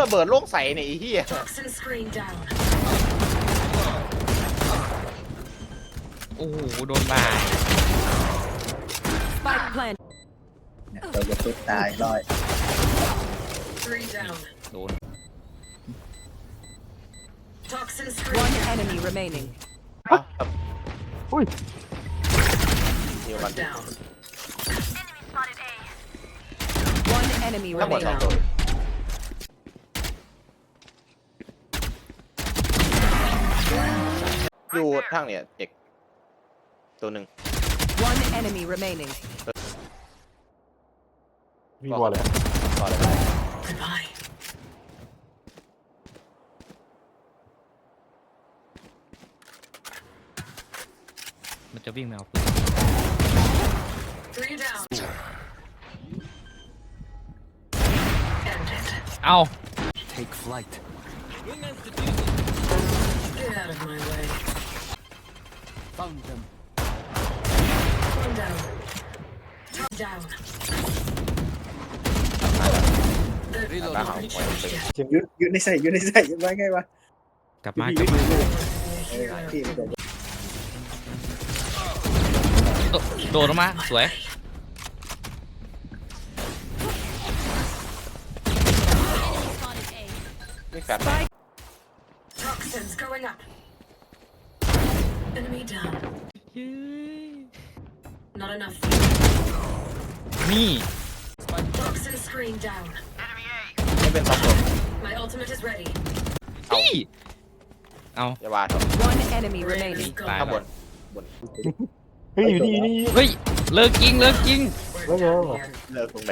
ระเบิดโล่งใสเนี่ยไอ้เหี้ย Toxin screen down. โอ้โหโดนบาย Spike plant. เนี่ยเราจะสุดตายรอย Three down. โดน Toxin screen. One enemy remaining. เอาครับอุ้ยเดียวกัน Down. One enemy ทั้งหมดสอง remaining. ตัว อยู่ทางเนี่ยเอกตัวหนึ่ง One enemy remaining. วิ่งกว่าเลยต่อเลย Goodbye. มันจะวิ่งแมวปืน Three down. End it. เอา Take flight. Get out of my way. Found them. One down. Top down. Good. Reload. Haven't changed yet. ยุดยุดในใส่ยุดในใส่ไว้ไงวะกลับมาพี่กลับพี่มาเออพี่ไม่โดนโดโดดลงมา สวย นี่แฟน Toxins going up. Enemy down. Not enough. นี่ Toxin screen down. ไม่เป็นสองตัว My ultimate is ready. นี่ เอา อย่าว่าท One enemy remaining. ตาย ำข้างบ แล้ว นบน เฮ้ยอยู่นี่นี่ เฮ้ย เลิกยิง เลิกยิง We're Where down are here. เลิกตรงไหน